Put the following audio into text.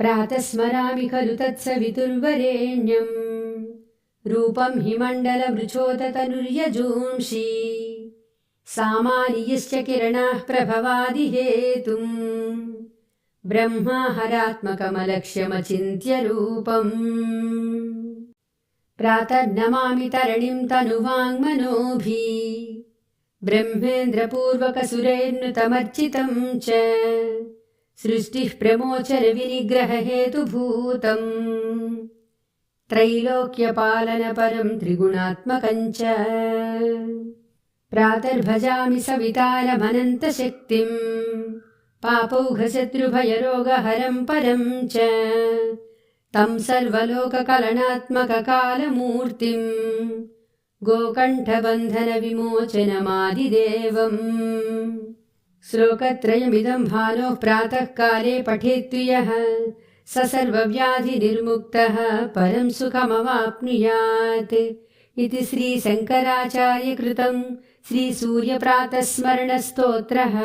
प्रातः स्मरामि खलु तत्सवितुर्वरेण्यम्। रूपं हि मण्डलमृचोदतनुर्यजूंषि सामान्यश्च किरणाः प्रभवादिहेतुम्। ब्रह्माहरात्मकमलक्ष्यमचिन्त्य रूपम् प्रातर्नमामि तरणिम् तनुवाङ्मनोभि। ब्रह्मेन्द्रपूर्वकसुरेन्नुतमर्चितम् च सृष्टिः प्रमोचन विनिग्रहहेतुभूतम् त्रैलोक्यपालनपरम् त्रिगुणात्मकम् च प्रातर्भजामि सवितारमनन्तशक्तिम् पापौघशत्रुभयरोगहरम् परम् च। तम् सर्वलोककलनात्मककालमूर्तिम्। गोकण्ठबन्धनविमोचनमादिदेवम् श्लोकत्रयमिदम् भानोः प्रातःकाले पठेत्तु यः स सर्वव्याधिनिर्मुक्तः परम् सुखमवाप्नुयात्। इति श्रीशङ्कराचार्यकृतम् श्रीसूर्यप्रातस्मरणस्तोत्रः